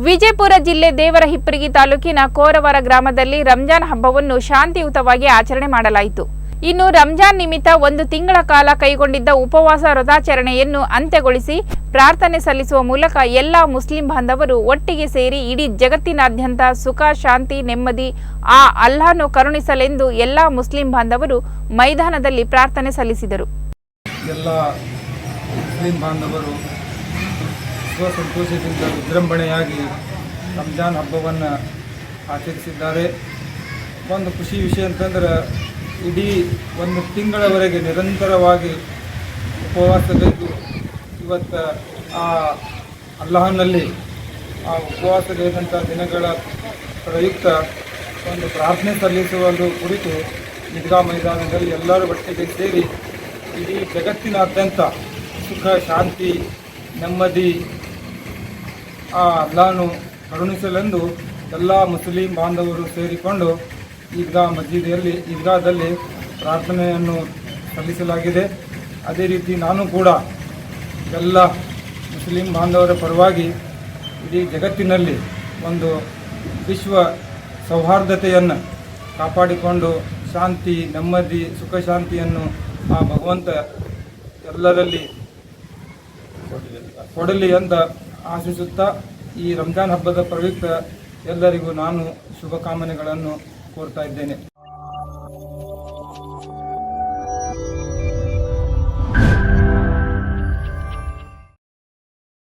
ವಿಜಯಪುರ ಜಿಲ್ಲೆ ದೇವರ ಹಿಪ್ಪರಿಗಿ ತಾಲೂಕಿನ ಕೋರವರ ಗ್ರಾಮದಲ್ಲಿ ರಂಜಾನ್ ಹಬ್ಬವನ್ನು ಶಾಂತಿಯುತವಾಗಿ ಆಚರಣೆ ಮಾಡಲಾಯಿತು. ಇನ್ನು ರಂಜಾನ್ ನಿಮಿತ್ತ ಒಂದು ತಿಂಗಳ ಕಾಲ ಕೈಗೊಂಡಿದ್ದ ಉಪವಾಸ ವ್ರತಾಚರಣೆಯನ್ನು ಅಂತ್ಯಗೊಳಿಸಿ ಪ್ರಾರ್ಥನೆ ಸಲ್ಲಿಸುವ ಮೂಲಕ ಎಲ್ಲ ಮುಸ್ಲಿಂ ಬಾಂಧವರು ಒಟ್ಟಿಗೆ ಸೇರಿ ಇಡೀ ಜಗತ್ತಿನಾದ್ಯಂತ ಸುಖ, ಶಾಂತಿ, ನೆಮ್ಮದಿ, ಆ ಅಲ್ಲಾನು ಕರುಣಿಸಲೆಂದು ಎಲ್ಲಾ ಮುಸ್ಲಿಂ ಬಾಂಧವರು ಮೈದಾನದಲ್ಲಿ ಪ್ರಾರ್ಥನೆ ಸಲ್ಲಿಸಿದರು. ಎಲ್ಲ ಮುಸ್ಲಿಂ ಬಾಂಧವರು ಸಂತೋಷದಿಂದ ವಿಜೃಂಭಣೆಯಾಗಿ ರಂಜಾನ್ ಹಬ್ಬವನ್ನು ಆಚರಿಸಿದ್ದಾರೆ. ಒಂದು ಖುಷಿ ವಿಷಯ ಅಂತಂದ್ರೆ, ಇಡೀ ಒಂದು ತಿಂಗಳವರೆಗೆ ನಿರಂತರವಾಗಿ ಉಪವಾಸಗೈದು ಇವತ್ತು ಆ ಅಲ್ಲಾಹನಲ್ಲಿ ಆ ಉಪವಾಸಗೈದಂಥ ದಿನಗಳ ಪ್ರಯುಕ್ತ ಒಂದು ಪ್ರಾರ್ಥನೆ ಸಲ್ಲಿಸುವುದು ಕುರಿತು ಈದ್ಗಾ ಮೈದಾನದಲ್ಲಿ ಎಲ್ಲರೂ ಒಟ್ಟಿಗೆ ಸೇರಿ ಇಡೀ ಜಗತ್ತಿನಾದ್ಯಂತ ಸುಖ, ಶಾಂತಿ, ನೆಮ್ಮದಿ ಆ ಅಲ್ಲಾನು ಕರುಣಿಸಲೆಂದು ಎಲ್ಲ ಮುಸ್ಲಿಂ ಬಾಂಧವರು ಸೇರಿಕೊಂಡು ಈದ್ಗಾ ಮಸೀದಿಯಲ್ಲಿ ಈದ್ಗಾದಲ್ಲಿ ಪ್ರಾರ್ಥನೆಯನ್ನು ಸಲ್ಲಿಸಲಾಗಿದೆ. ಅದೇ ರೀತಿ ನಾನು ಕೂಡ ಎಲ್ಲ ಮುಸ್ಲಿಂ ಬಾಂಧವರ ಪರವಾಗಿ ಇಡೀ ಜಗತ್ತಿನಲ್ಲಿ ಒಂದು ವಿಶ್ವ ಸೌಹಾರ್ದತೆಯನ್ನು ಕಾಪಾಡಿಕೊಂಡು ಶಾಂತಿ, ನೆಮ್ಮದಿ, ಸುಖ ಶಾಂತಿಯನ್ನು ಆ ಭಗವಂತ ಎಲ್ಲರಲ್ಲಿ ಕೊಡಲಿ ಅಂತ ಆಶಿಸುತ್ತಾ ಈ ರಂಜಾನ್ ಹಬ್ಬದ ಪ್ರಯುಕ್ತ ಎಲ್ಲರಿಗೂ ನಾನು ಶುಭಕಾಮನೆಗಳನ್ನು ಕೋರ್ತಾ ಇದ್ದೇನೆ.